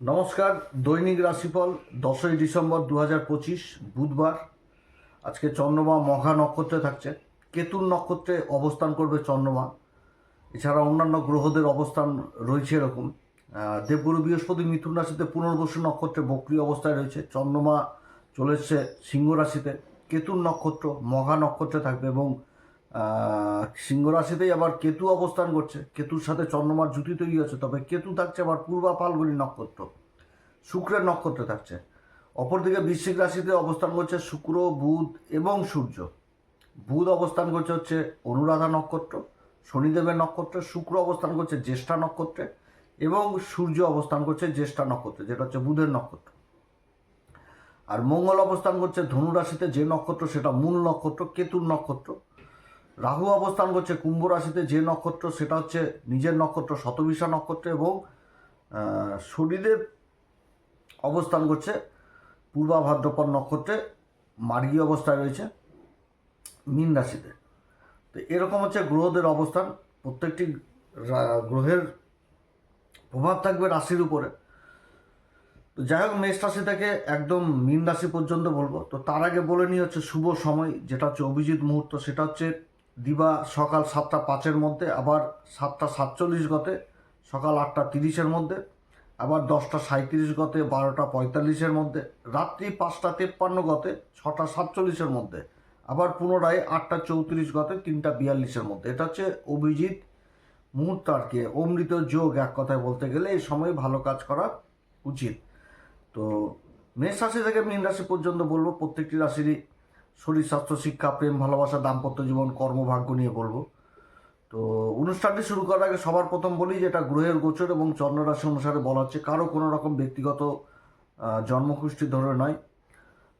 নমস্কার, দৈনিক রাশিফল, দশই ডিসেম্বর দু হাজার পঁচিশ, বুধবার। আজকে চন্দ্রমা মঘা নক্ষত্রে থাকছে। কেতুর নক্ষত্রে অবস্থান করবে চন্দ্রমা। এছাড়া অন্যান্য গ্রহদের অবস্থান রয়েছে এরকম। দেবগুরু বৃহস্পতি মিথুন রাশিতে পুনর্বসু নক্ষত্রে বক্রি অবস্থায় রয়েছে। চন্দ্রমা চলে এসছে সিংহ রাশিতে। কেতুর নক্ষত্র মঘা নক্ষত্রে থাকবে এবং সিংহ রাশিতেই আবার কেতু অবস্থান করছে। কেতুর সাথে চন্দ্রমার জুতি তৈরি হচ্ছে তবে কেতু থাকছে আবার পূর্বা ফাল্গুনী নক্ষত্র। শুক্রের নক্ষত্রে থাকছে। অপরদিকে বৃশ্চিক রাশিতে অবস্থান করছে শুক্র, বুধ এবং সূর্য। বুধ অবস্থান করছে হচ্ছে অনুরাধা নক্ষত্র, শনিদেবের নক্ষত্রে, শুক্র অবস্থান করছে জ্যেষ্ঠা নক্ষত্রে এবং সূর্য অবস্থান করছে জ্যেষ্ঠা নক্ষত্রে, যেটা হচ্ছে বুধের নক্ষত্র। আর মঙ্গল অবস্থান করছে ধনুরাশিতে যে নক্ষত্র, সেটা মূল নক্ষত্র, কেতুর নক্ষত্র। রাহু অবস্থান করছে কুম্ভ রাশিতে যে নক্ষত্র, সেটা হচ্ছে নিজের নক্ষত্র, শতবিশা নক্ষত্র এবং শনিদেব অবস্থান করছে পূর্বা ভাদ্রপদ নক্ষত্রে, মার্গী অবস্থায় রয়েছে মীন রাশিতে। তো এরকম হচ্ছে গ্রহদের অবস্থান। প্রত্যেকটি গ্রহের প্রভাব থাকবে রাশির উপরে। তো যাই হোক, মেষ রাশি থেকে একদম মীন রাশি পর্যন্ত বলব। তো তার আগে বলে নিই হচ্ছে শুভ সময়, যেটা হচ্ছে অভিজিৎ মুহূর্ত, সেটা হচ্ছে দিবা সকাল সাতটা পাঁচের মধ্যে, আবার সাতটা সাতচল্লিশ গতে সকাল আটটা তিরিশের মধ্যে, আবার দশটা সাঁত্রিশ গতে বারোটা পঁয়তাল্লিশের মধ্যে, রাত্রি পাঁচটা তেপ্পান্ন গতে ছটা সাতচল্লিশের মধ্যে, আবার পুনরায় আটটা চৌত্রিশ গতে তিনটা বিয়াল্লিশের মধ্যে। এটা হচ্ছে অভিজিৎ মুহূর্ত আর কি, অমৃত যোগ এক কথায় বলতে গেলে এই সময় ভালো কাজ করা উচিত। তো মেষ রাশি থেকে মীন রাশি পর্যন্ত বলব, প্রত্যেকটি রাশিরই শরীর, স্বাস্থ্য, শিক্ষা, প্রেম, ভালোবাসা, দাম্পত্য জীবন, কর্মভাগ্য নিয়ে বলব। তো অনুষ্ঠানটি শুরু করার আগে সবার প্রথম বলি যে এটা গ্রহের গোচর এবং চন্দ্ররাশি অনুসারে বলা হচ্ছে কারও কোনো রকম ব্যক্তিগত জন্মকুষ্টি ধরে নয়।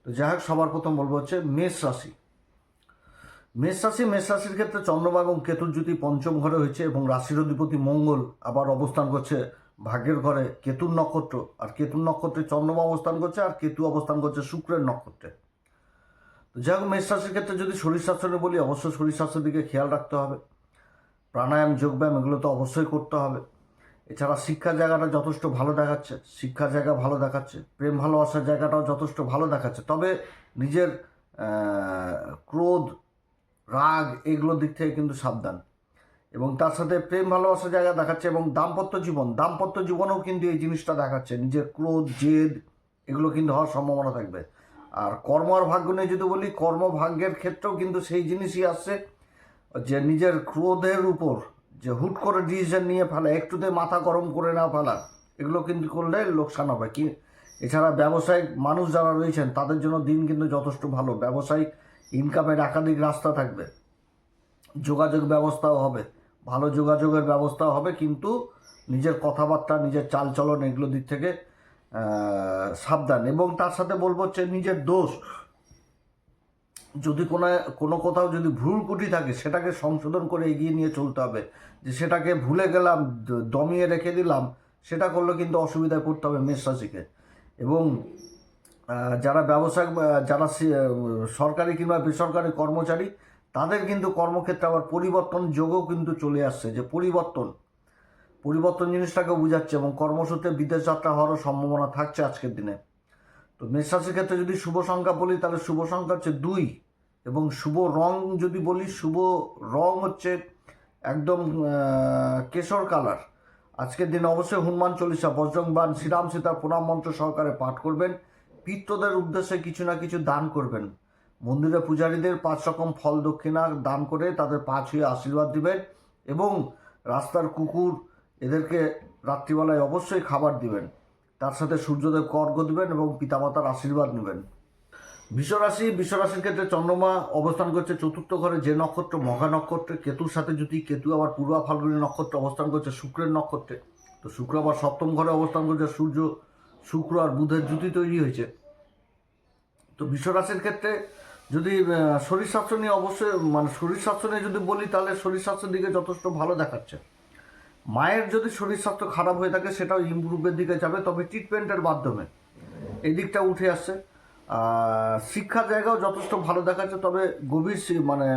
তো যাই হোক, সবার প্রথম বলব হচ্ছে মেষ রাশি। মেষ রাশি, মেষ রাশির ক্ষেত্রে চন্দ্রমা এবং কেতুর জ্যোতি পঞ্চম ঘরে হয়েছে এবং রাশির অধিপতি মঙ্গল আবার অবস্থান করছে ভাগ্যের ঘরে। কেতুর নক্ষত্র, আর কেতুর নক্ষত্রে চন্দ্রমা অবস্থান করছে, আর কেতু অবস্থান করছে শুক্রের নক্ষত্রে। তো যাই হোক মেষ রাশির ক্ষেত্রে যদি শরীর স্বাস্থ্য নিয়ে বলি, অবশ্যই শরীর স্বাস্থ্যের দিকে খেয়াল রাখতে হবে। প্রাণায়াম, যোগব্যায়াম এগুলো তো অবশ্যই করতে হবে। এছাড়া শিক্ষার জায়গাটা যথেষ্ট ভালো দেখাচ্ছে, শিক্ষার জায়গা ভালো দেখাচ্ছে, প্রেম ভালোবাসার জায়গাটাও যথেষ্ট ভালো দেখাচ্ছে। তবে নিজের ক্রোধ, রাগ এগুলোর দিক থেকে কিন্তু সাবধান। এবং তার সাথে প্রেম ভালোবাসার জায়গা দেখাচ্ছে এবং দাম্পত্য জীবন, দাম্পত্য জীবনেও কিন্তু এই জিনিসটা দেখাচ্ছে। নিজের ক্রোধ, জেদ এগুলো কিন্তু হওয়ার সম্ভাবনা থাকবে। আর কর্ম আর ভাগ্য নিয়ে যদি বলি কর্মভাগ্যের ক্ষেত্রেও কিন্তু সেই জিনিসই আসছে যে নিজের ক্রোধের উপর যে হুট করে ডিসিশন নিয়ে ফেলা, একটুতে মাথা গরম করে না ফেলা, এগুলো কিন্তু করলে লোকসান হবে। কি এছাড়া ব্যবসায়িক মানুষ যারা রয়েছেন, তাদের জন্য দিন কিন্তু যথেষ্ট ভালো। ব্যবসায়িক ইনকামের একাধিক রাস্তা থাকবে। যোগাযোগ ব্যবস্থাও হবে। ভালো যোগাযোগের ব্যবস্থাও হবে, কিন্তু নিজের কথাবার্তা, নিজের চালচলন এগুলো দিক থেকে সাবধান। এবং তার সাথে বলব হচ্ছে নিজের দোষ। যদি কোনো কোনো কোথাও যদি ভুল কুটি থাকে সেটাকে সংশোধন করে এগিয়ে নিয়ে চলতে হবে। যে সেটাকে ভুলে গেলাম দমিয়ে রেখে দিলাম সেটা করলে কিন্তু অসুবিধায় পড়তে হবে মেষ রাশিকে। এবং যারা ব্যবসায়িক আহ, যারা সরকারি কিংবা বেসরকারি কর্মচারী তাদের কিন্তু কর্মক্ষেত্রে আবার পরিবর্তন যোগও কিন্তু চলে আসছে। যে পরিবর্তন পরিবর্তন জিনিসটাকে বোঝাচ্ছে এবং কর্মসূত্রে বিদেশ যাত্রা হওয়ারও সম্ভাবনা থাকছে আজকের দিনে। তো মেষ রাশির ক্ষেত্রে যদি শুভ সংখ্যা বলি, তাহলে শুভ সংখ্যা হচ্ছে দুই এবং শুভ রং যদি বলি, শুভ রং হচ্ছে একদম কেশর কালার। আজকের দিনে অবশ্যই হনুমান চল্লিশা বজ্রংবান শ্রীরাম সীতার প্রণাম মন্ত্র সহকারে পাঠ করবেন। পিত্রদের উদ্দেশ্যে কিছু না কিছু দান করবেন। মন্দিরে পূজারীদের পাঁচ রকম ফল দক্ষিণা দান করে তাদের পাঁচ হয়ে আশীর্বাদ দিবেন এবং রাস্তার কুকুর এদেরকে রাত্রিবেলায় অবশ্যই খাবার দিবেন। তার সাথে সূর্যদেব কর্গ দিবেন এবং পিতামাতার আশীর্বাদ নেবেন। বিশ্বরাশি, বিশ্বরাশির ক্ষেত্রে চন্দ্রমা অবস্থান করছে চতুর্থ ঘরে যে নক্ষত্র, মঘা নক্ষত্রে, কেতুর সাথে যদি কেতু আবার পূর্বা ফাল্গুনী নক্ষত্রে অবস্থান করছে শুক্রের নক্ষত্রে। তো শুক্র আবার সপ্তম ঘরে অবস্থান করছে, সূর্য, শুক্র আর বুধের জুতি তৈরি হয়েছে। তো বিশ্বরাশির ক্ষেত্রে যদি শরীর স্বাস্থ্য নিয়ে অবশ্যই মানে শরীর স্বাস্থ্য নিয়ে যদি বলি, তাহলে শরীর স্বাস্থ্যের দিকে যথেষ্ট ভালো দেখাচ্ছে। মায়ের যদি শরীর স্বাস্থ্য খারাপ হয়ে থাকে, সেটাও ইমপ্রুভের দিকে যাবে, তবে ট্রিটমেন্টের মাধ্যমে। এই দিকটা উঠে আসছে। আর শিক্ষার জায়গাও যথেষ্ট ভালো দেখাচ্ছে, তবে গভীর মানে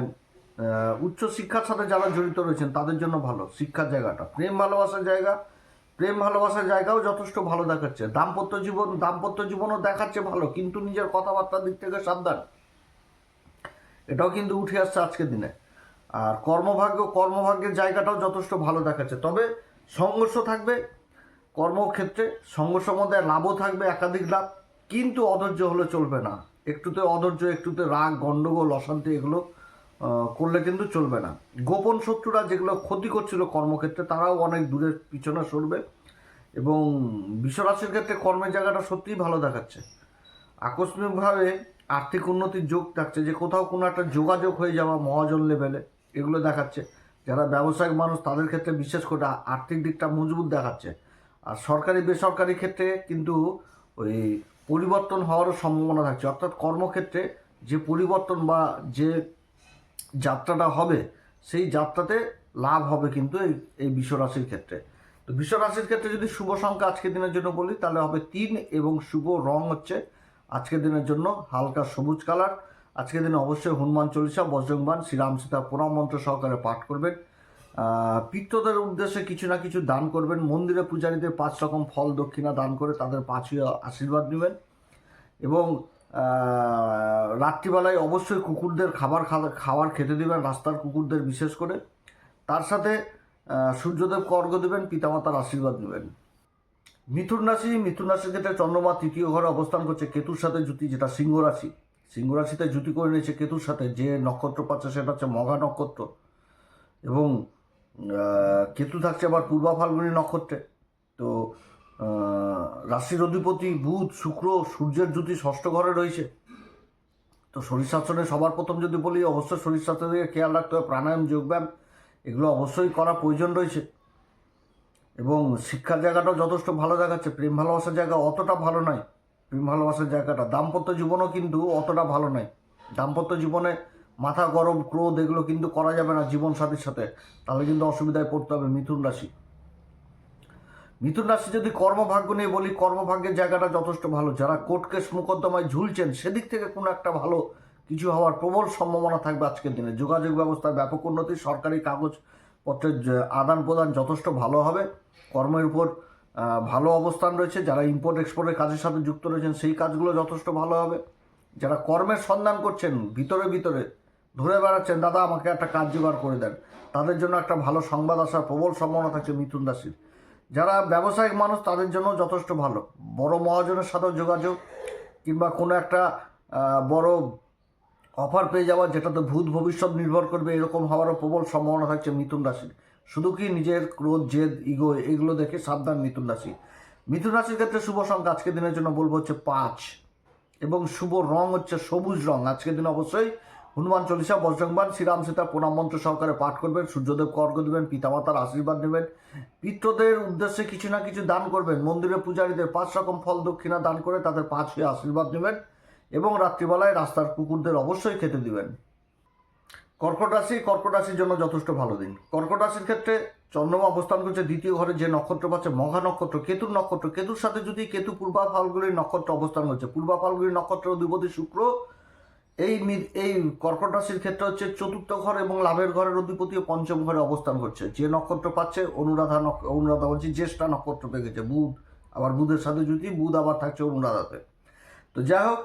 উচ্চ শিক্ষার সাথে যারা জড়িত রয়েছেন, তাদের জন্য ভালো শিক্ষার জায়গাটা। প্রেম ভালোবাসার জায়গা, প্রেম ভালোবাসার জায়গাও যথেষ্ট ভালো দেখাচ্ছে। দাম্পত্য জীবন, দাম্পত্য জীবনও দেখাচ্ছে ভালো, কিন্তু নিজের কথাবার্তার দিক থেকে সাবধান। এটাও কিন্তু উঠে আসছে আজকের দিনে। আর কর্মভাগ্য, কর্মভাগ্যের জায়গাটাও যথেষ্ট ভালো দেখাচ্ছে। তবে সংঘর্ষ থাকবে, কর্মক্ষেত্রে সংঘর্ষের মধ্যে লাভও থাকবে একাধিক লাভ, কিন্তু অধৈর্য হলে চলবে না। একটুতে অধৈর্য, একটুতে রাগ, গণ্ডগোল, অশান্তি এগুলো করলে কিন্তু চলবে না। গোপন শত্রুরা যেগুলো ক্ষতি করছিল কর্মক্ষেত্রে, তারাও অনেক দূরে পিছনে সরবে এবং বিশ্বরাশির ক্ষেত্রে কর্মের জায়গাটা সত্যিই ভালো দেখাচ্ছে। আকস্মিকভাবে আর্থিক উন্নতির যোগ থাকছে যে কোথাও কোনো একটা যোগাযোগ হয়ে যাওয়া মহাজন লেভেলে এগুলো দেখাচ্ছে। যারা ব্যবসায়িক মানুষ, তাদের ক্ষেত্রে বিশেষ করে আর্থিক দিকটা মজবুত দেখাচ্ছে। আর সরকারি, বেসরকারি ক্ষেত্রে কিন্তু ওই পরিবর্তন হওয়ারও সম্ভাবনা থাকছে। অর্থাৎ কর্মক্ষেত্রে যে পরিবর্তন বা যে যাত্রাটা হবে, সেই যাত্রাতে লাভ হবে কিন্তু এই এই বিশ্বরাশির ক্ষেত্রে। তো বিশ্বরাশির ক্ষেত্রে যদি শুভ সংখ্যা আজকের দিনের জন্য বলি, তাহলে হবে তিন এবং শুভ রং হচ্ছে আজকের দিনের জন্য হালকা সবুজ কালার। আজকের দিনে অবশ্যই হনুমান চল্লিশা বজ্রংবান শ্রীরাম সীতা প্রণাম মন্ত্র সহকারে পাঠ করবেন। আহ, পিতৃদের উদ্দেশ্যে কিছু না কিছু দান করবেন। মন্দিরে পূজারীদের পাঁচ রকম ফল দক্ষিণা দান করে তাদের পাঁচই আশীর্বাদ নেবেন। এবং রাত্রিবেলায় অবশ্যই কুকুরদের খাবার খাবার খেতে দেবেন রাস্তার কুকুরদের বিশেষ করে। তার সাথে সূর্যদেব কর্গ দেবেন পিতামাতার আশীর্বাদ নেবেন। মিথুন রাশি মিথুন রাশির ক্ষেত্রে চন্দ্রমা তৃতীয় ঘরে অবস্থান করছে। কেতুর সাথে জুতি যেটা সিংহ রাশি। সিংহ রাশিতে জুতি করে নিয়েছে কেতুর সাথে, যে নক্ষত্র পাচ্ছে সেটা হচ্ছে মঘা নক্ষত্র। এবং কেতু থাকছে আবার পূর্বা ফাল্গুনী নক্ষত্রে। তো রাশির অধিপতি বুধ, শুক্র, সূর্যের জ্যোতি ষষ্ঠ ঘরে রয়েছে। তো শরীর স্বাস্থ্যে সবার প্রথম যদি বলি, অবশ্যই শরীর স্বাস্থ্য দিকে খেয়াল রাখতে হবে। প্রাণায়াম, যোগব্যায়াম, এগুলো অবশ্যই করা প্রয়োজন রয়েছে। এবং শিক্ষার জায়গাটাও যথেষ্ট ভালো দেখাচ্ছে। প্রেম ভালোবাসার জায়গা অতটা ভালো নয়। প্রেম ভালোবাসার জায়গাটা। দাম্পত্য জীবনও কিন্তু অতটা ভালো নয়। দাম্পত্য জীবনে মাথা গরম, ক্রোধ, এগুলো কিন্তু করা যাবে না জীবন সাথীর সাথে। তাহলে কিন্তু অসুবিধায় পড়তে হবে মিথুন রাশি। মিথুন রাশি যদি কর্মভাগ্য নিয়ে বলি, কর্মভাগ্যের জায়গাটা যথেষ্ট ভালো। যারা কোর্ট কেস মোকদ্দমায় ঝুলছেন, সেদিক থেকে কোনো একটা ভালো কিছু হওয়ার প্রবল সম্ভাবনা থাকবে আজকের দিনে। যোগাযোগ ব্যবস্থায় ব্যাপক উন্নতি, সরকারি কাগজপত্রের আদান প্রদান যথেষ্ট ভালো হবে। কর্মের উপর ভালো অবস্থান রয়েছে, যারা ইম্পোর্ট এক্সপোর্টের কাজের সাথে যুক্ত রয়েছেন, সেই কাজগুলো যথেষ্ট ভালো হবে। যারা কর্মের সন্ধান করছেন, ভিতরে ভিতরে ধরে বেড়াচ্ছেন, দাদা, আমাকে একটা কাজ জোগাড় করে দেন। তাদের জন্য একটা ভালো সংবাদ আসার প্রবল সম্ভাবনা থাকছে মিথুন রাশির যারা ব্যবসায়িক মানুষ, তাদের জন্য যথেষ্ট ভালো। বড় মহাজনের সাথেও যোগাযোগ, কিংবা কোনো একটা বড় অফার পেয়ে যাওয়া, যেটাতে ভূত ভবিষ্যৎ নির্ভর করবে, এরকম হওয়ারও প্রবল সম্ভাবনা থাকছে মিথুন রাশির শুধু কি নিজের ক্রোধ, জেদ ইগো এগুলো দেখে সাবধান মিথুন রাশি? মিথুন রাশির ক্ষেত্রে শুভ সংখ্যা আজকের দিনের জন্য বলব হচ্ছে পাঁচ। এবং শুভ রং হচ্ছে সবুজ রং। আজকের দিন অবশ্যই হনুমান চল্লিশা বজ্রংবান শ্রীরাম সীতা প্রণাম মন্ত্র সহকারে পাঠ করবেন, সূর্যদেব কর্গ দেবেন, পিতামাতার আশীর্বাদ নেবেন। পিত্রদের উদ্দেশ্যে কিছু না কিছু দান করবেন। মন্দিরে পূজারীদের পাঁচ রকম ফল দক্ষিণা দান করে তাদের পাঁচ হয়ে আশীর্বাদ নেবেন এবং রাত্রিবেলায় রাস্তার কুকুরদের অবশ্যই খেতে দিবেন। কর্কট রাশি, কর্কট রাশির জন্য যথেষ্ট ভালো দিন। কর্কট রাশির ক্ষেত্রে চন্দ্রমা অবস্থান করছে দ্বিতীয় ঘরে যে নক্ষত্র পাচ্ছে, মঘা নক্ষত্র, কেতুর নক্ষত্র, কেতুর সাথে যদি কেতু পূর্বা ফাল্গুলির নক্ষত্র অবস্থান করছে পূর্বা ফাল্গুলির নক্ষত্র অধিপতি শুক্র, এই এই কর্কট রাশির ক্ষেত্রে হচ্ছে চতুর্থ ঘর এবং লাভের ঘরের অধিপতি ও পঞ্চম ঘরে অবস্থান করছে। যে নক্ষত্র পাচ্ছে, অনুরাধা অনুরাধা বলছি জ্যেষ্ঠা নক্ষত্র পেয়ে গেছে, বুধ। আবার বুধের সাথে যদি বুধ আবার থাকছে অনুরাধাতে। তো যাই হোক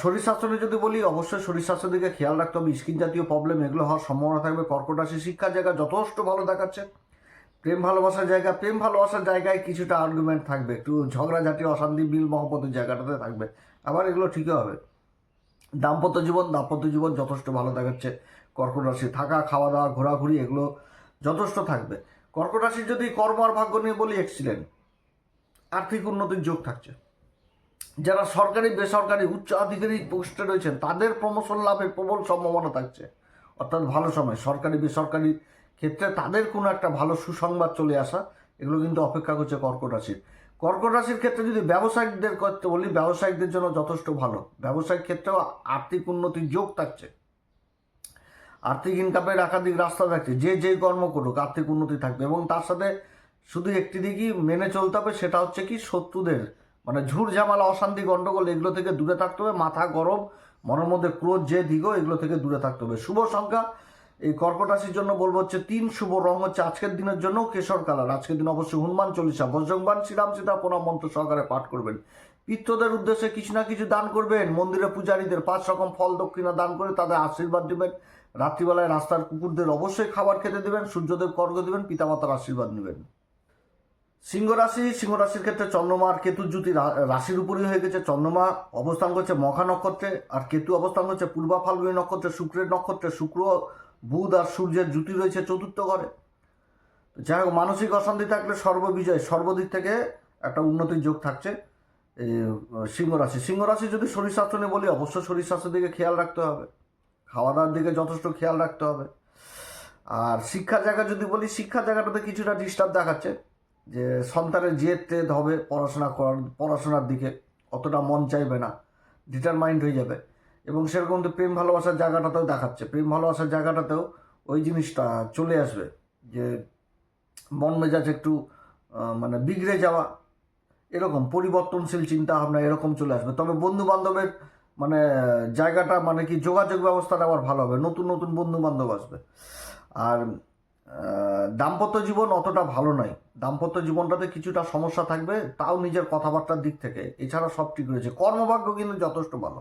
শরীর স্বাস্থ্য নিয়ে যদি বলি, অবশ্যই শরীর স্বাস্থ্যের দিকে খেয়াল রাখতে হবে। স্কিন জাতীয় প্রবলেম এগুলো হওয়ার সম্ভাবনা থাকবে। কর্কট রাশি শিক্ষার জায়গা যথেষ্ট ভালো দেখাচ্ছে। প্রেম ভালোবাসার জায়গা, প্রেম ভালোবাসার জায়গায় কিছুটা আর্গুমেন্ট থাকবে। একটু ঝগড়াঝাটি অশান্তি মিল মহব্বতের জায়গাটাতে থাকবে। আবার এগুলো ঠিকই হবে। দাম্পত্য জীবন দাম্পত্য জীবন যথেষ্ট ভালো দেখাচ্ছে। কর্কট রাশি থাকা, খাওয়া দাওয়া, ঘোরাঘুরি এগুলো যথেষ্ট থাকবে। কর্কট রাশির যদি কর্ম আর ভাগ্য নিয়ে বলি এক্সিলেন্ট আর্থিক উন্নতির যোগ থাকছে। যারা সরকারি, বেসরকারি, উচ্চ আধিকারিক পোস্টে রয়েছেন, তাদের প্রমোশন লাভের প্রবল সম্ভাবনা থাকছে। অর্থাৎ ভালো সময়। সরকারি, বেসরকারি ক্ষেত্রে তাদের কোনো একটা ভালো সুসংবাদ চলে আসা, এগুলো কিন্তু অপেক্ষা করছে কর্কট রাশির। কর্কট রাশির ক্ষেত্রে যদি ব্যবসায়িকদের করতে বলি ব্যবসায়িকদের জন্য যথেষ্ট ভালো। ব্যবসায়িক ক্ষেত্রেও আর্থিক উন্নতির যোগ থাকছে। আর্থিক ইনকামের একাধিক রাস্তা থাকছে। যে যে কর্ম করুক, আর্থিক উন্নতি থাকবে। এবং তার সাথে শুধু একটি দিকই মেনে চলতে হবে, সেটা হচ্ছে কি শত্রুদের মানে ঝুট ঝামেলা, অশান্তি গণ্ডগোল এগুলো থেকে দূরে থাকতে হবে। মাথা গরম, মনের মধ্যে ক্রোধ, যে দিগো, এগুলো থেকে দূরে থাকতে হবে। শুভ সংখ্যা, এই কর্কট রাশির জন্য বলব হচ্ছে তিন শুভ, রং হচ্ছে আজকের দিনের জন্য কেশর কালার। আজকের দিন অবশ্যই হনুমান চল্লিশা বজ্রংবান শ্রীরাম সীতা প্রণাম মন্ত্র সহকারে পাঠ করবেন। পিত্রদের উদ্দেশ্যে কিছু না কিছু দান করবেন। মন্দিরে পূজারীদের পাঁচ রকম ফল, দক্ষিণা দান করে তাদের আশীর্বাদ দিবেন। রাত্রিবেলায় রাস্তার কুকুরদের অবশ্যই খাবার খেতে দেবেন, সূর্যদেব কর্গ দেবেন, পিতামাতার আশীর্বাদ নেবেন। সিংহ রাশি, সিংহ রাশির ক্ষেত্রে চন্দ্রমা আর কেতুর জ্যোতি রাশির উপরই হয়ে গেছে। চন্দ্রমা অবস্থান করছে মখা নক্ষত্রে, আর কেতু অবস্থান করছে পূর্বা ফাল্গুনী নক্ষত্রে, শুক্রের নক্ষত্রে, শুক্র, বুধ আর সূর্যের জ্যোতি রয়েছে চতুর্থ ঘরে। যাই হোক, মানসিক অশান্তি থাকলে সর্ববিজয়, সর্বদিক থেকে একটা উন্নতির যোগ থাকছে সিংহ রাশি। সিংহ রাশি যদি শরীর স্বাস্থ্য নিয়ে বলি অবশ্যই শরীর স্বাস্থ্যের দিকে খেয়াল রাখতে হবে। খাওয়া দাওয়ার দিকে যথেষ্ট খেয়াল রাখতে হবে। আর শিক্ষার জায়গা যদি বলি, শিক্ষার জায়গাটাতে কিছুটা ডিস্টার্ব দেখাচ্ছে। যে সন্তানের জেদ হবে পড়াশোনা করার, পড়াশোনার দিকে অতটা মন চাইবে না ডিটারমাইন্ড হয়ে যাবে। এবং সেরকম তো প্রেম ভালোবাসার জায়গাটাতেও দেখাচ্ছে। প্রেম ভালোবাসার জায়গাটাতেও ওই জিনিসটা চলে আসবে যে মন মেজাজ একটু মানে বিগড়ে যাওয়া, এরকম পরিবর্তনশীল চিন্তা ভাবনা এরকম চলে আসবে। তবে বন্ধু বান্ধবের মানে জায়গাটা মানে কি যোগাযোগ ব্যবস্থাটা আবার ভালো হবে। নতুন নতুন বন্ধু বান্ধব আসবে। আর দাম্পত্য জীবন অতটা ভালো নয়। দাম্পত্য জীবনটাতে কিছুটা সমস্যা থাকবে, তাও নিজের কথাবার্তার দিক থেকে। এছাড়া সব ঠিক রয়েছে। কর্মভাগ্য কিন্তু যথেষ্ট ভালো।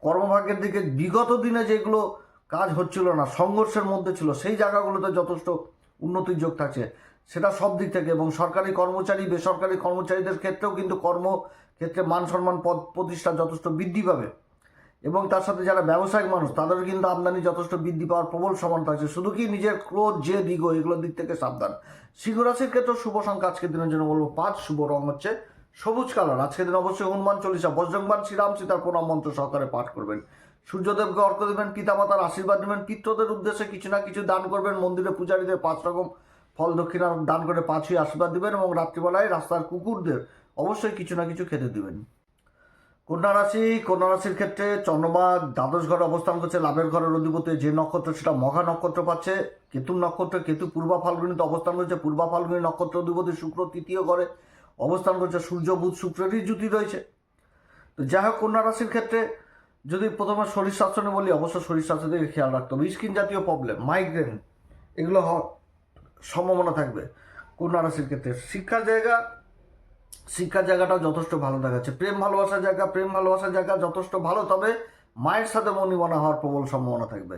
কর্মভাগ্যের দিকে বিগত দিনে যেগুলো কাজ হচ্ছিল না, সংঘর্ষের মধ্যে ছিল, সেই জায়গাগুলোতে যথেষ্ট উন্নতির যোগ থাকছে। সেটা সব দিক থেকে এবং সরকারি কর্মচারী, বেসরকারি কর্মচারীদের ক্ষেত্রেও কিন্তু কর্ম ক্ষেত্রে মান সম্মান পদ প্রতিষ্ঠা যথেষ্ট বৃদ্ধি পাবে। এবং তার সাথে যারা ব্যবসায়িক মানুষ, তাদেরও কিন্তু আমদানি যথেষ্ট বৃদ্ধি পাওয়ার প্রবল সমানতা আছে। শুধু কি নিজের ক্রোধ যে দিগ এগুলোর দিক থেকে সাবধান? সিংহ রাশির ক্ষেত্রে শুভ সংখ্যা আজকের দিনের জন্য বলব পাঁচ, শুভ রং হচ্ছে সবুজ কালার। আজকের দিন অবশ্যই হনুমান চল্লিশা বজ্রংবান শ্রীরাম সীতার প্রণাম মন্ত্র সহকারে পাঠ করবেন। সূর্যদেবকে অর্ঘ দেবেন পিতামাতার আশীর্বাদ নেবেন পিত্রদের উদ্দেশ্যে কিছু না কিছু দান করবেন, মন্দিরে পূজারীদের পাঁচ রকম ফল দক্ষিণা দান করে পাঁচই আশীর্বাদ দিবেন এবং রাত্রিবেলায় রাস্তার কুকুরদের অবশ্যই কিছু না কিছু খেতে দিবেন। কন্যা রাশি, কন্যা রাশির ক্ষেত্রে চন্দ্রমা দ্বাদশ ঘরে অবস্থান করছে, লাভের ঘরের অধিপতি যে নক্ষত্র, সেটা মঘা নক্ষত্র পাচ্ছে। কেতু নক্ষত্র কেতু পূর্বা ফাল্গুনিতে অবস্থান করছে, পূর্বা ফাল্গুনি নক্ষত্র অধিপতি শুক্র তৃতীয় ঘরে অবস্থান করছে, সূর্য, বুধ শুক্রেরই জুতি রয়েছে। তো যাই হোক, কন্যা রাশির ক্ষেত্রে যদি প্রথমে শরীর স্বাস্থ্য বলি, অবশ্য শরীর স্বাস্থ্য খেয়াল রাখতে হবে। স্কিন জাতীয় প্রবলেম, মাইগ্রেন, এগুলো হওয়ার সম্ভাবনা থাকবে কন্যা রাশির ক্ষেত্রে। শিক্ষার জায়গা শিক্ষার জায়গাটাও যথেষ্ট ভালো দেখাচ্ছে। প্রেম ভালোবাসার জায়গা, প্রেম ভালোবাসার জায়গা যথেষ্ট ভালো, তবে মায়ের সাথে মনিমনা হওয়ার প্রবল সম্ভাবনা থাকবে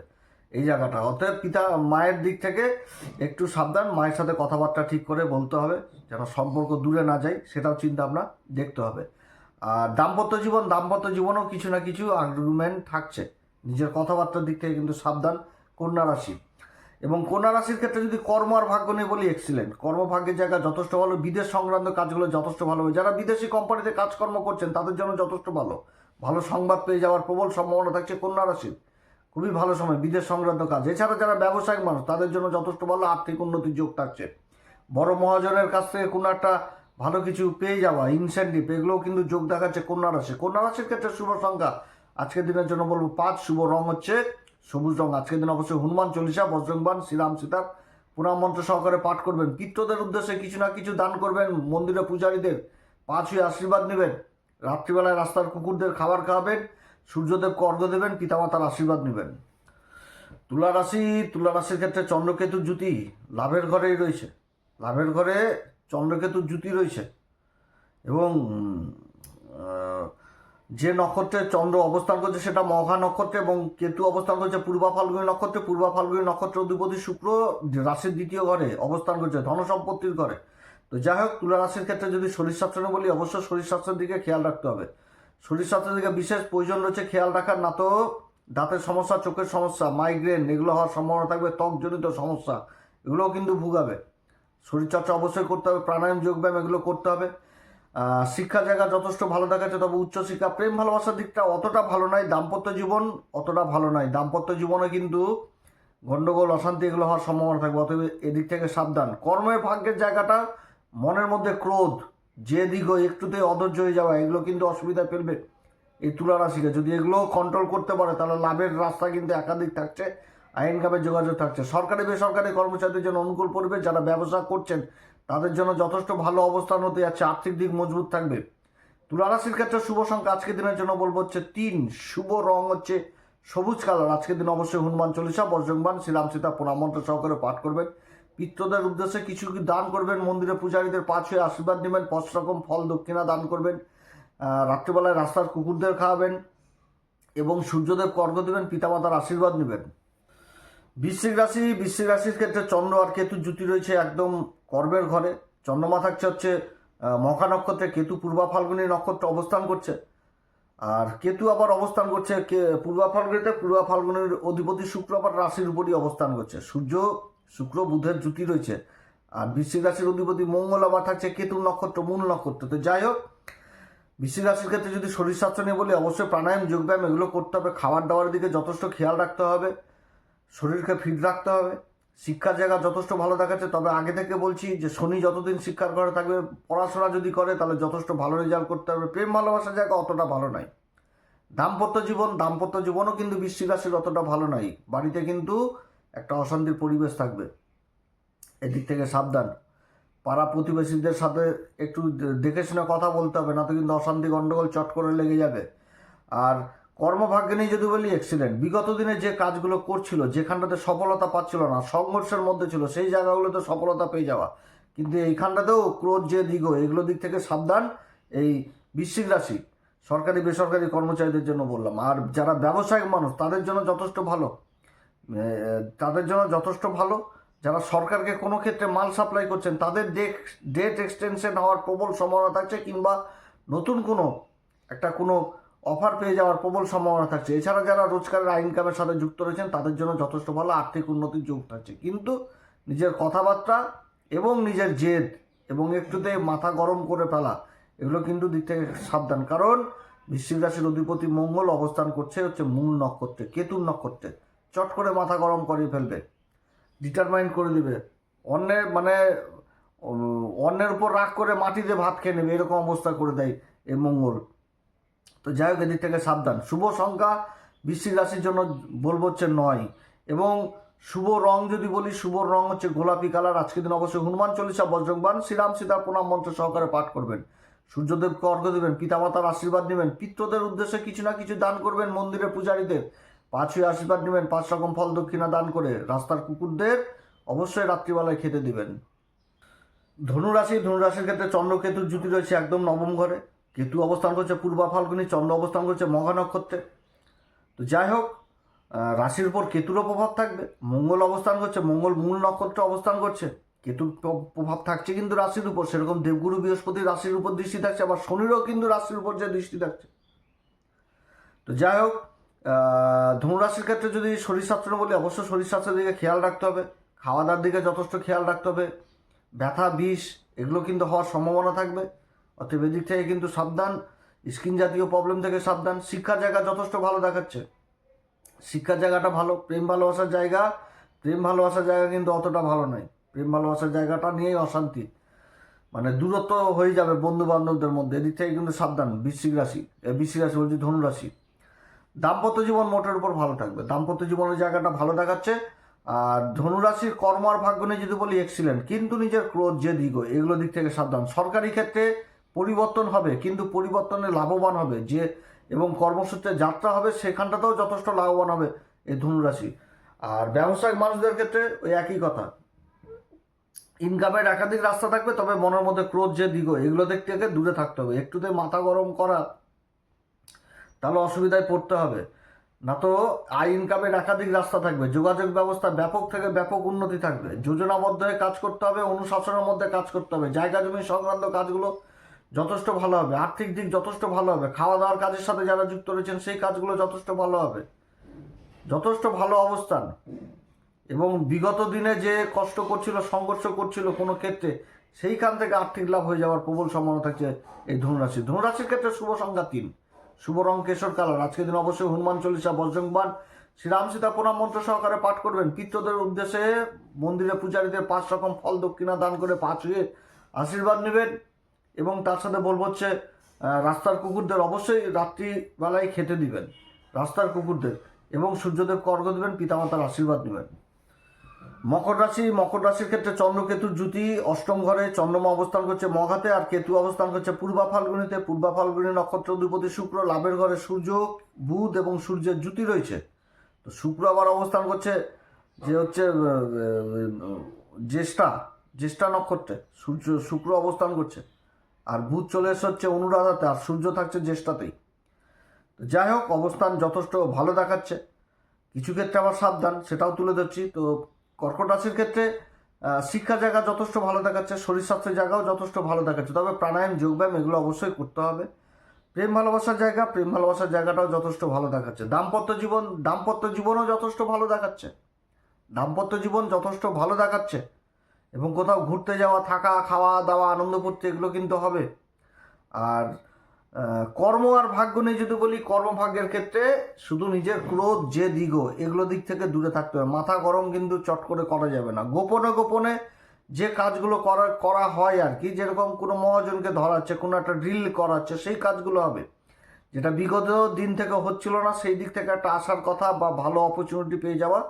এই জায়গাটা। অতএব পিতা মায়ের দিক থেকে একটু সাবধান, মায়ের সাথে কথাবার্তা ঠিক করে বলতে হবে, যেন সম্পর্ক দূরে না যায়, সেটাও চিন্তা ভাবনা দেখতে হবে। আর দাম্পত্য জীবন, দাম্পত্য জীবনেও কিছু না কিছু আর্গুমেন্ট থাকছে। নিজের কথাবার্তার দিক থেকে কিন্তু সাবধান, কন্যা রাশি। এবং কন্যা রাশির ক্ষেত্রে যদি কর্ম আর ভাগ্য নিয়ে বলি এক্সিলেন্ট কর্মভাগ্যের জায়গা যথেষ্ট ভালো, বিদেশ সংক্রান্ত কাজগুলো যথেষ্ট ভালো হবে। যারা বিদেশি কোম্পানিতে কাজকর্ম করছেন, তাদের জন্য যথেষ্ট ভালো। ভালো সংবাদ পেয়ে যাওয়ার প্রবল সম্ভাবনা থাকছে কন্যা রাশির। খুবই ভালো সময়, বিদেশ সংক্রান্ত কাজ। এছাড়া যারা ব্যবসায়িক মানুষ, তাদের জন্য যথেষ্ট ভালো আর্থিক উন্নতির যোগ থাকছে। বড় মহাজনের কাছ থেকে কোনো একটা ভালো কিছু পেয়ে যাওয়া ইনসেন্টিভ এগুলোও কিন্তু যোগ দেখাচ্ছে কন্যা রাশি কন্যা রাশির ক্ষেত্রে শুভ সংখ্যা, আজকের দিনের জন্য বলব পাঁচ, শুভ রং হচ্ছে সবুজ রং। আজকের দিন অবশ্যই হনুমান চল্লিশা, বজ্রংবান, শ্রীরাম সীতার পুরাণ মন্ত্র সহকারে পাঠ করবেন। পিত্রদের উদ্দেশ্যে কিছু না কিছু দান করবেন মন্দিরে পূজারীদের। পাঁচ হয়ে আশীর্বাদ নেবেন। রাত্রিবেলায় রাস্তার কুকুরদের খাবার খাওয়াবেন। সূর্যদেবকে অর্ঘ্য দেবেন, পিতামাতার আশীর্বাদ নেবেন। তুলা রাশি তুলা রাশির ক্ষেত্রে চন্দ্রকেতুর জ্যোতি লাভের ঘরেই রয়েছে। লাভের ঘরে চন্দ্রকেতুর জ্যোতি রয়েছে। এবং যে নক্ষত্রে চন্দ্র অবস্থান করছে সেটা মঘা নক্ষত্রে এবং কেতু অবস্থান করছে পূর্বা ফাল্গুনী নক্ষত্রে, পূর্বা ফাল্গুনী নক্ষত্র, অধিপতি শুক্র রাশির দ্বিতীয় ঘরে অবস্থান করছে, ধন সম্পত্তির ঘরে। তো যাই হোক, তুলা রাশির ক্ষেত্রে যদি শরীর স্বাস্থ্য বলি, অবশ্যই শরীর স্বাস্থ্যের দিকে খেয়াল রাখতে হবে। শরীর স্বাস্থ্যের দিকে বিশেষ প্রয়োজন রয়েছে খেয়াল রাখার, না তো দাঁতের সমস্যা, চোখের সমস্যা মাইগ্রেন এগুলো হওয়ার সম্ভাবনা থাকবে, ত্বকজনিত সমস্যা, এগুলোও কিন্তু ভুগাবে। শরীরচর্চা অবশ্যই করতে হবে, প্রাণায়াম, যোগব্যায়াম এগুলো করতে হবে। শিক্ষা জায়গা যথেষ্ট ভালো দেখাচ্ছে তবে উচ্চশিক্ষা প্রেম ভালোবাসার দিকটা অতটা ভালো নয়, দাম্পত্য জীবন অতটা ভালো নয়। দাম্পত্য জীবনে কিন্তু গণ্ডগোল অশান্তি এগুলো হওয়ার সম্ভাবনা থাকবে, অতএব এদিক থেকে সাবধান। কর্মের ভাগ্যের জায়গাটা মনের মধ্যে ক্রোধ, যে দিক একটুতে অধৈর্য হয়ে যাওয়া, এগুলো কিন্তু অসুবিধায় ফেলবে এই তুলা রাশিকে। যদি এগুলো কন্ট্রোল করতে পারে, তাহলে লাভের রাস্তা কিন্তু একাধিক থাকছে, আইন কাপের যোগাযোগ থাকছে। সরকারি, বেসরকারি কর্মচারীদের জন্য অনুকূল পরিবেশ, যারা ব্যবসা করছেন তাদের জন্য যথেষ্ট ভালো অবস্থান হতে যাচ্ছে, আর্থিক দিক মজবুত থাকবে। তুলা রাশির ক্ষেত্রে শুভ সংখ্যা আজকের দিনের জন্য বলব হচ্ছে তিন, শুভ রং হচ্ছে সবুজ কালার। আজকের দিন অবশ্যই হনুমান চল্লিশা বজ্রংবান শ্রীরাম সীতা, প্রণাম সহকারে পাঠ করবেন। পিত্রদের উদ্দেশ্যে কিছু কি দান করবেন? মন্দিরে পূজারীদের পাঁচ হয়ে আশীর্বাদ নেবেন, পাঁচ রকম ফল দক্ষিণা দান করবেন রাত্রিবেলায় রাস্তার কুকুরদের খাওয়াবেন এবং সূর্যদেব কর্গ দেবেন, পিতামাতার আশীর্বাদ নেবেন। বৃশ্চিক রাশি, বৃশ্চিক রাশির ক্ষেত্রে চন্দ্র আর কেতুর জুতি রয়েছে, একদম কর্মের ঘরে চন্দ্রমা থাকছে হচ্ছে মখা নক্ষত্রে, কেতু পূর্বা ফাল্গুনী নক্ষত্র অবস্থান করছে। আর কেতু আবার অবস্থান করছে, কে- পূর্বা ফাল্গুনিতে, পূর্বা ফাল্গুনির অধিপতি শুক্র আবার রাশির উপরই অবস্থান করছে। সূর্য, শুক্র, বুধের জুতি রয়েছে। আর বৃশ্চিক রাশির অধিপতি মঙ্গল আবার থাকছে কেতুর নক্ষত্র, মূল নক্ষত্র। তো যাই হোক, বৃশ্চিক রাশির ক্ষেত্রে যদি শরীর স্বাস্থ্য নিয়ে বলি, অবশ্যই প্রাণায়াম, যোগব্যায়াম এগুলো করতে হবে। খাবার দাবারের দিকে যথেষ্ট খেয়াল রাখতে হবে। শরীরকে ফিট রাখতে হবে। শিক্ষার জায়গা যথেষ্ট ভালো দেখাচ্ছে, তবে আগে থেকে বলছি যে শনি যতদিন শিক্ষার ঘরে থাকবে, পড়াশোনা যদি করে, তাহলে যথেষ্ট ভালো রেজাল্ট করতে হবে প্রেম ভালোবাসার জায়গা অতটা ভালো নয় দাম্পত্য জীবন, দাম্পত্য জীবনও কিন্তু বৃশ্চিক রাশির অতটা ভালো নয় বাড়িতে কিন্তু একটা অশান্তির পরিবেশ থাকবে। এদিক থেকে সাবধান। পাড়া প্রতিবেশীদের সাথে একটু দেখে শুনে কথা বলতে হবে, না তো কিন্তু অশান্তি গণ্ডগোল চট করে লেগে যাবে। আর কর্মভাগ্য নিয়ে যদি বলি এক্সিডেন্ট বিগত দিনে যে কাজগুলো করছিল, যেখানটাতে সফলতা পাচ্ছিল না, সংঘর্ষের মধ্যে ছিল, সেই জায়গাগুলোতে সফলতা পেয়ে যাওয়া। কিন্তু এইখানটাতেও ক্রোধ যে দিগ এগুলো দিক থেকে সাবধান এই বৃশ্চিক রাশি। সরকারি, বেসরকারি কর্মচারীদের জন্য বললাম। আর যারা ব্যবসায়িক মানুষ, তাদের জন্য যথেষ্ট ভালো। তাদের জন্য যথেষ্ট ভালো। যারা সরকারকে কোনো ক্ষেত্রে মাল সাপ্লাই করছেন, তাদের ডেট এক্সটেনশন হওয়ার প্রবল সম্ভাবনা থাকছে, কিংবা নতুন কোনো, একটা কোনো অফার পেয়ে যাওয়ার প্রবল সম্ভাবনা থাকছে। এছাড়া যারা রোজগারের ইনকামের সাথে যুক্ত রয়েছেন, তাদের জন্য যথেষ্ট ভালো আর্থিক উন্নতির যোগ থাকছে। কিন্তু নিজের কথাবার্তা এবং নিজের জেদ এবং একটুতে মাথা গরম করে ফেলা, এগুলো কিন্তু দিক থেকে সাবধান। কারণ বৃশ্চিক রাশির অধিপতি মঙ্গল অবস্থান করছে হচ্ছে মূল নক্ষত্রে, কেতুর নক্ষত্রে। চট করে মাথা গরম করিয়ে ফেলবে ডিটারমাইন করে দিবে। অন্যের মানে অন্যের উপর রাগ করে মাটিতে ভাত খেয়ে নেবে, এরকম অবস্থা করে দেয় এই মঙ্গল। তো যাই হোক এদিক থেকে সাবধান। শুভ সংখ্যা বৃশ্চিক রাশির জন্য বলব হচ্ছে নয়। এবং শুভ রং যদি বলি, শুভ রং হচ্ছে গোলাপি কালার। আজকের দিন অবশ্যই হনুমান চল্লিশা বজ্রংবান শ্রীরাম সীতার প্রণাম মন্ত্র সহকারে পাঠ করবেন। সূর্যদেবকে অর্ঘ দেবেন, পিতামাতার আশীর্বাদ নেবেন পিত্রদের উদ্দেশ্যে কিছু না কিছু দান করবেন মন্দিরে পূজারীদের। পাঁচই আশীর্বাদ নেবেন, পাঁচ রকম ফল দক্ষিণা দান করে রাস্তার কুকুরদের অবশ্যই রাত্রিবেলায় খেতে দিবেন। ধনুরাশি, ধনুরাশির ক্ষেত্রে চন্দ্রকেতুর জুতি রয়েছে একদম নবম ঘরে। কেতু অবস্থান করছে পূর্বা ফাল্গুনি, চন্দ্র অবস্থান করছে মঘা নক্ষত্রে। তো যাই হোক রাশির উপর কেতুরও প্রভাব থাকবে, মঙ্গল অবস্থান করছে, মঙ্গল মূল নক্ষত্রে অবস্থান করছে, কেতুর প্রভাব থাকছে কিন্তু রাশির উপর, সেরকম দেবগুরু বৃহস্পতি রাশির উপর দৃষ্টি থাকছে, আবার শনিরও কিন্তু রাশির উপর যে দৃষ্টি থাকছে। তো যাই হোক ধনুরাশির ক্ষেত্রে যদি শরীর স্বাস্থ্য বলি অবশ্যই শরীর স্বাস্থ্যের দিকে খেয়াল রাখতে হবে, খাওয়া দাওয়ার দিকে যথেষ্ট খেয়াল রাখতে হবে, ব্যথা, বিষ, এগুলো কিন্তু হওয়ার সম্ভাবনা থাকবে। অতএব এদিক থেকে কিন্তু সাবধান, স্কিন জাতীয় প্রবলেম থেকে সাবধান। শিক্ষার জায়গা যথেষ্ট ভালো দেখাচ্ছে। শিক্ষার জায়গাটা ভালো, প্রেম ভালোবাসার জায়গা। প্রেম ভালোবাসার জায়গা কিন্তু অতটা ভালো নয়। প্রেম ভালোবাসার জায়গাটা নিয়েই অশান্তি। মানে দূরত্ব হয়ে যাবে বন্ধু বান্ধবদের মধ্যে। এদিক থেকে কিন্তু সাবধান, বৃশ্চিক রাশি। বৃশ্চিক রাশি বলছি ধনুরাশি দাম্পত্য জীবন মোটের উপর ভালো থাকবে। দাম্পত্য জীবনের জায়গাটা ভালো দেখাচ্ছে। আর ধনুরাশির কর্ম আর ভাগ্য নিয়ে যদি বলি এক্সিলেন্ট কিন্তু নিজের ক্রোধ যে দিগ এগুলো দিক থেকে সাবধান। সরকারি ক্ষেত্রে পরিবর্তন হবে, কিন্তু পরিবর্তনে লাভবান হবে। যে এবং কর্মসূত্রে যাত্রা হবে, সেখানটাতেও যথেষ্ট লাভবান হবে এই ধনুরাশি। আর ব্যবসায়িক মানুষদের ক্ষেত্রে ওই একই কথা। ইনকামের একাধিক রাস্তা থাকবে, তবে মনের মধ্যে ক্রোধ যে দিগ এগুলো দিক থেকে দূরে থাকতে হবে। একটুতে মাথা গরম করা, তাহলে অসুবিধায় পড়তে হবে। না তো আয় ইনকামের একাধিক রাস্তা থাকবে। যোগাযোগ ব্যবস্থা ব্যাপক থেকে ব্যাপক উন্নতি থাকবে। যোজনাবদ্ধ হয়ে কাজ করতে হবে, অনুশাসনের মধ্যে কাজ করতে হবে। জায়গা জমি সংক্রান্ত কাজগুলো যথেষ্ট ভালো হবে, আর্থিক দিক যথেষ্ট ভালো হবে খাওয়া দাওয়ার কাজের সাথে যারা যুক্ত রয়েছেন সেই কাজগুলো যথেষ্ট ভালো হবে। যথেষ্ট ভালো অবস্থান। এবং বিগত দিনে যে কষ্ট করছিল, সংঘর্ষ করছিল কোনো ক্ষেত্রে, সেইখান থেকে আর্থিক লাভ হয়ে যাওয়ার প্রবল সম্ভাবনা থাকছে এই ধনুরাশি ধনুরাশির ক্ষেত্রে শুভ সংখ্যা তিন। শুভ রং কেশর কালার। আজকের দিন অবশ্যই হনুমান চল্লিশা, বজ্রংবান, শ্রীরাম সীতা প্রণাম মন্ত্র সহকারে পাঠ করবেন। পিত্রদের উদ্দেশ্যে মন্দিরে পূজারীদের পাঁচ রকম ফল দক্ষিণা দান করে পাঁচ হয়ে আশীর্বাদ নেবেন। এবং তার সাথে বলব হচ্ছে রাস্তার কুকুরদের অবশ্যই রাত্রিবেলায় খেতে দিবেন, রাস্তার কুকুরদের। এবং সূর্যদেব কর্গ দেবেন, পিতামাতার আশীর্বাদ নেবেন। মকর রাশি, মকর রাশির ক্ষেত্রে চন্দ্রকেতুর জুতি অষ্টম ঘরে চন্দ্রমা অবস্থান করছে মঘাতে, আর কেতু অবস্থান করছে পূর্বা ফাল্গুনিতে। পূর্বা ফাল্গুনি নক্ষত্র, অধিপতি শুক্র, লাভের ঘরে সূর্য, বুধ এবং সূর্যের জুতি রয়েছে। তো শুক্র আবার অবস্থান করছে যে হচ্ছে জ্যেষ্ঠা জ্যেষ্ঠা নক্ষত্রে। সূর্য, শুক্র অবস্থান করছে। আর বুধ চলে এসে হচ্ছে অনুরাধাতে, আর সূর্য থাকছে জ্যেষ্ঠাতেই। তো যাই হোক, অবস্থান যথেষ্ট ভালো দেখাচ্ছে। কিছু ক্ষেত্রে আবার সাবধান, সেটাও তুলে ধরছি। তো কর্কট রাশির ক্ষেত্রে শিক্ষা জায়গা যথেষ্ট ভালো দেখাচ্ছে, শরীর স্বাস্থ্যের জায়গাও যথেষ্ট ভালো দেখাচ্ছে। তবে প্রাণায়াম, যোগব্যায়াম এগুলো অবশ্যই করতে হবে। প্রেম ভালোবাসার জায়গা, প্রেম ভালোবাসার জায়গাটাও যথেষ্ট ভালো দেখাচ্ছে। দাম্পত্য জীবন, দাম্পত্য জীবনও যথেষ্ট ভালো দেখাচ্ছে। দাম্পত্য জীবন যথেষ্ট ভালো দেখাচ্ছে। এবং কোথাও ঘুরতে যাওয়া, থাকা, খাওয়া, দাওয়া, আনন্দ করতে, এগুলো কিন্তু হবে। আর কর্ম আর ভাগ্য নিয়ে যদি বলি, কর্মভাগ্যের ক্ষেত্রে শুধু নিজের ক্রোধ যে দিগ এগুলো দিক থেকে দূরে থাকতে হবে। মাথা গরম কিন্তু চট করে করা যাবে না। গোপনে গোপনে যে কাজগুলো করা করা হয় আর কি, যেরকম কোনো মহাজনকে ধরাচ্ছে কোনো একটা ড্রিল করাচ্ছে সেই কাজগুলো হবে। যেটা বিগত দিন থেকে হচ্ছিল না, সেই দিক থেকে একটা আসার কথা বা ভালো অপরচুনিটি পেয়ে যাওয়া,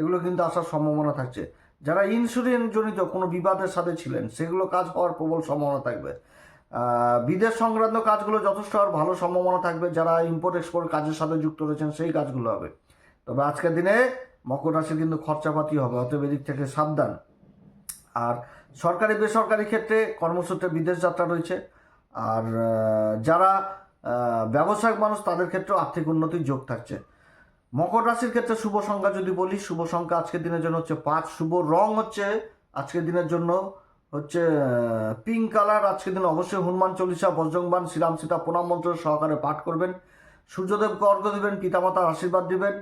এগুলো কিন্তু আসার সম্ভাবনা থাকছে। যারা ইন্স্যুরেন্স জনিত কোনো বিবাদের সাথে ছিলেন, সেগুলো কাজ হওয়ার প্রবল সম্ভাবনা থাকবে। বিদেশ সংক্রান্ত কাজগুলো যথেষ্ট আর ভালো সম্ভাবনা থাকবে, যারা ইম্পোর্ট এক্সপোর্ট কাজের সাথে যুক্ত রয়েছেন, সেই কাজগুলো হবে। তবে আজকের দিনে মকর রাশির কিন্তু খরচাপাতি হবে, অতএব এদিক থেকে সাবধান। আর সরকারি, বেসরকারি ক্ষেত্রে কর্মসূত্রে বিদেশ যাত্রা রয়েছে। আর যারা ব্যবসায়িক মানুষ, তাদের ক্ষেত্রেও আর্থিক উন্নতির যোগ থাকছে। মকর রাশির ক্ষেত্রে শুভ সংখ্যা যদি বলি শুভ সংখ্যা আজকের দিনের জন্য হচ্ছে পাঁচ শুভ রং হচ্ছে আজকের দিনের জন্য হচ্ছে পিঙ্ক কালার আজকের দিন অবশ্যই হনুমান চল্লিশা বজ্রংবান শ্রীরাম সীতা প্রণাম মন্ত্র সহকারে পাঠ করবেন। সূর্যদেবকে অর্ঘ্য দিবেন পিতামাতার আশীর্বাদ দিবেন।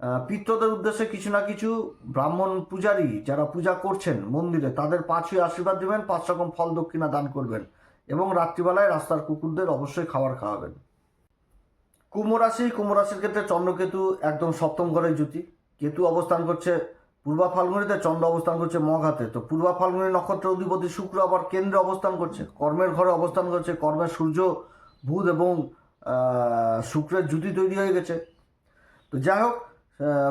আহ, পিতৃদের উদ্দেশ্যে কিছু না কিছু ব্রাহ্মণ পূজারী যারা পূজা করছেন মন্দিরে তাদের পাঁচই আশীর্বাদ দিবেন পাঁচ রকম ফল দক্ষিণা দান করবেন এবং রাত্রিবেলায় রাস্তার কুকুরদের অবশ্যই খাবার খাওয়াবেন। কুম্ভ রাশি কুম্ভ রাশির ক্ষেত্রে চন্দ্রকেতু একদম সপ্তম ঘরের জ্যোতি। কেতু অবস্থান করছে পূর্বা ফাল্গুনিতে, চন্দ্র অবস্থান করছে মঘাতে তো পূর্বা ফাল্গুনি নক্ষত্র অধিপতি শুক্র আবার কেন্দ্রে অবস্থান করছে। কর্মের ঘরে অবস্থান করছে কর্মের সূর্য, বুধ এবং শুক্রের জুতি তৈরি হয়ে গেছে। তো যাই হোক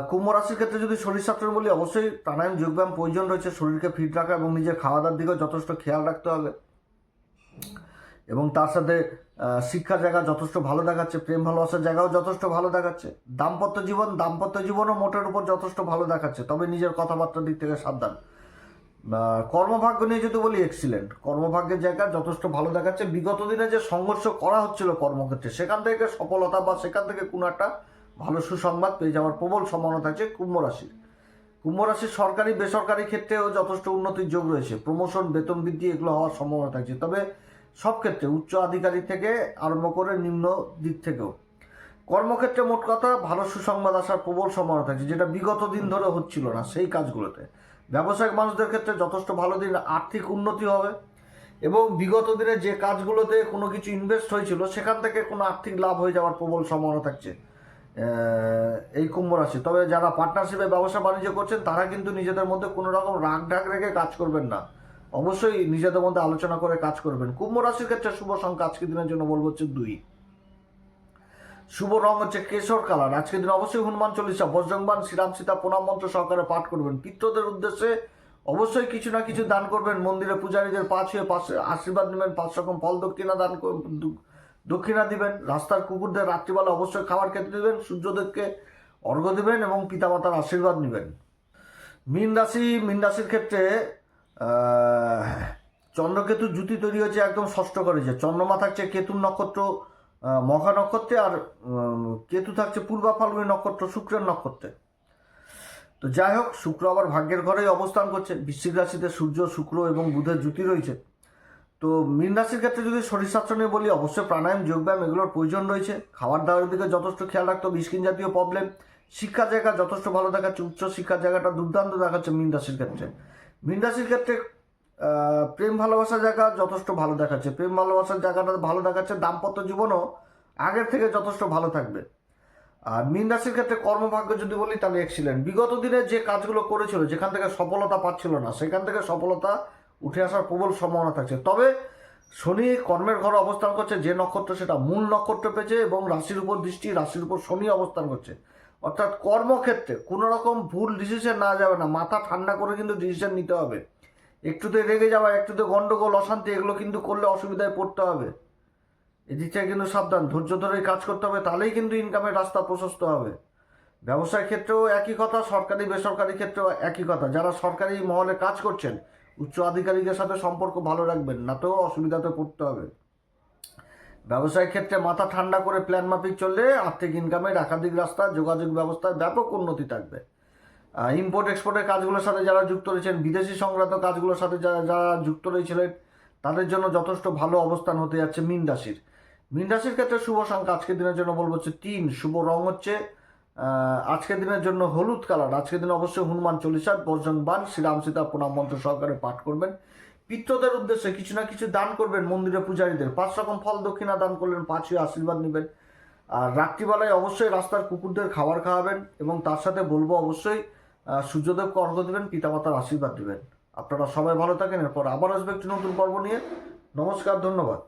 কুম্ভ রাশির ক্ষেত্রে যদি শরীর স্বাস্থ্যের বলি, অবশ্যই প্রাণায়াম, যোগব্যায়াম প্রয়োজন রয়েছে। শরীরকে ফিট রাখা এবং নিজের খাওয়া দাওয়ার দিকেও যথেষ্ট খেয়াল রাখতে হবে। এবং তার সাথে শিক্ষার জায়গা যথেষ্ট ভালো দেখাচ্ছে, প্রেম ভালোবাসার জায়গাও যথেষ্ট ভালো দেখাচ্ছে। দাম্পত্য জীবন, দাম্পত্য জীবনও মোটের উপর যথেষ্ট ভালো দেখাচ্ছে, তবে নিজের কথাবার্তার দিক থেকে সাবধান। কর্মভাগ্য নিয়ে যদি বলি এক্সিলেন্ট কর্মভাগ্যের জায়গা যথেষ্ট ভালো দেখাচ্ছে। বিগত দিনে যে সংঘর্ষ করা হচ্ছিল কর্মক্ষেত্রে, সেখান থেকে সফলতা বা সেখান থেকে কোনো একটা ভালো সুসংবাদ পেয়ে যাওয়ার প্রবল সম্ভাবনা থাকছে কুম্ভ রাশির। কুম্ভ রাশির সরকারি, বেসরকারি ক্ষেত্রেও যথেষ্ট উন্নতির যোগ রয়েছে। প্রমোশন, বেতন বৃদ্ধি, এগুলো হওয়ার সম্ভাবনা থাকছে। তবে সব ক্ষেত্রে, উচ্চ আধিকারিক থেকে আরম্ভ করে নিম্ন দিক থেকেও। কর্মক্ষেত্রে মোট কথা, ভালো সুসংবাদ আসার প্রবল সম্ভাবনা থাকছে, যেটা বিগত দিন ধরে হচ্ছিল না সেই কাজগুলোতে। ব্যবসায়িক মানুষদের ক্ষেত্রে যথেষ্ট ভালো দিন, আর্থিক উন্নতি হবে এবং বিগত দিনে যে কাজগুলোতে কোনো কিছু ইনভেস্ট হয়েছিল, সেখান থেকে কোনো আর্থিক লাভ হয়ে যাওয়ার প্রবল সম্ভাবনা থাকছে এই কুম্ভ রাশি। তবে যারা পার্টনারশিপে ব্যবসা বাণিজ্য করছেন, তারা কিন্তু নিজেদের মধ্যে কোনো রকম রাগ ঢাক রেখে কাজ করবেন না। অবশ্যই নিজেদের মধ্যে আলোচনা করে কাজ করবেন। কুম্ভ রাশির ক্ষেত্রে শুভ সংখ্যা আজকের দিনের জন্য বলব হচ্ছে দুই। শুভ রং হচ্ছে কেশর কালার। আজকের দিন অবশ্যই হনুমান চল্লিশা বজ্রংবান শ্রীরাম সীতা প্রণাম মন্ত্র সহকারে পাঠ করবেন। পিত্রদের উদ্দেশ্যে অবশ্যই কিছু না কিছু দান করবেন। মন্দিরে পূজারীদের পাঁচ হয়ে পাঁচ আশীর্বাদ নেবেন। পাঁচ রকম ফল দক্ষিণা দান দক্ষিণা দিবেন। রাস্তার কুকুরদের রাত্রিবেলা অবশ্যই খাবার খেতে দেবেন। সূর্যদেবকে অর্ঘ্য দেবেন এবং পিতামাতার আশীর্বাদ নেবেন। মীন রাশি মীন রাশির ক্ষেত্রে চন্দ্রকেতু জুতি তৈরি হয়েছে একদম ষষ্ঠ করে যে চন্দ্রমা থাকছে কেতুর নক্ষত্র মঘা নক্ষত্রে আর কেতু থাকছে পূর্বা ফাল্গুনি নক্ষত্র, শুক্রের নক্ষত্রে। তো যাই হোক, শুক্র আবার ভাগ্যের ঘরেই অবস্থান করছে। বৃশ্চিক রাশিতে সূর্য, শুক্র এবং বুধের জুতি রয়েছে। তো মীন রাশির ক্ষেত্রে যদি শরীর স্বাস্থ্য নিয়ে বলি, অবশ্যই প্রাণায়াম, যোগব্যায়াম এগুলোর প্রয়োজন রয়েছে। খাবার দাবারের দিকে যথেষ্ট খেয়াল রাখতে হবে জাতীয় প্রবলেম শিক্ষার জায়গা যথেষ্ট ভালো দেখাচ্ছে, উচ্চ শিক্ষার জায়গাটা দুর্দান্ত দেখাচ্ছে মীন রাশির ক্ষেত্রে। মীন রাশির ক্ষেত্রে প্রেম ভালোবাসার জায়গা যথেষ্ট ভালো দেখাচ্ছে। প্রেম ভালোবাসার জায়গাটা ভালো দেখাচ্ছে, দাম্পত্য জীবনও আগের থেকে যথেষ্ট ভালো থাকবে। আর মীন রাশির ক্ষেত্রে কর্মভাগ্য যদি বলি, তাহলে এক্সিলেন্ট বিগত দিনে যে কাজগুলো করেছিল, যেখান থেকে সফলতা পাচ্ছিল না, সেখান থেকে সফলতা উঠে আসার প্রবল সম্ভাবনা থাকছে। তবে শনি কর্মের ঘরে অবস্থান করছে, যে নক্ষত্র সেটা মূল নক্ষত্র পেয়েছে এবং রাশির উপর দৃষ্টি, রাশির উপর শনি অবস্থান করছে। অর্থাৎ কর্মক্ষেত্রে কোনো রকম ভুল ডিসিশন না যাবে না। মাথা ঠান্ডা করে কিন্তু ডিসিশন নিতে হবে। একটুতে রেগে যাওয়া, একটুতে গন্ডগোল, অশান্তি, এগুলো কিন্তু করলে অসুবিধায় পড়তে হবে। এদিক থেকে কিন্তু সাবধান, ধৈর্য ধরে কাজ করতে হবে, তাহলেই কিন্তু ইনকামের রাস্তা প্রশস্ত হবে। ব্যবসার ক্ষেত্রেও একই কথা, সরকারি, বেসরকারি ক্ষেত্রেও একই কথা। যারা সরকারি মহলে কাজ করছেন, উচ্চ আধিকারিকের সাথে সম্পর্ক ভালো রাখবেন, না তো অসুবিধাতে পড়তে হবে। ব্যবসায়িক ক্ষেত্রে মাথা ঠান্ডা করে প্ল্যান মাফিক চললে আর্থিক ইনকামের একাধিক রাস্তা, যোগাযোগ ব্যবস্থায় ব্যাপক উন্নতি থাকবে। ইম্পোর্ট এক্সপোর্টের কাজগুলোর সাথে যারা যুক্ত রয়েছেন, বিদেশি সংক্রান্ত কাজগুলোর সাথে যারা যারা যুক্ত রয়েছিলেন, তাদের জন্য যথেষ্ট ভালো অবস্থান হতে যাচ্ছে মিন রাশির। মিন রাশির ক্ষেত্রে শুভ সংখ্যা আজকের দিনের জন্য বলব হচ্ছে তিন, শুভ রং হচ্ছে আজকের দিনের জন্য হলুদ কালার। আজকের দিনে অবশ্যই হনুমান চল্লিশার বর্জন বান, শ্রীরাম সীতা প্রণাম মন্ত্র সহকারে পাঠ করবেন। পিত্রদের উদ্দেশ্যে কিছু না কিছু দান করবেন মন্দিরে পূজারীদের। পাঁচ রকম ফল দক্ষিণা দান করলেন পাঁচই আশীর্বাদ নেবেন। আর রাত্রিবেলায় অবশ্যই রাস্তার কুকুরদের খাবার খাওয়াবেন এবং তার সাথে বলব অবশ্যই সূর্যদেবকে অর্ঘ দেবেন, পিতামাতার আশীর্বাদ দেবেন। আপনারা সবাই ভালো থাকেন, এরপর আবার আসবে একটি নতুন পর্ব নিয়ে। নমস্কার, ধন্যবাদ।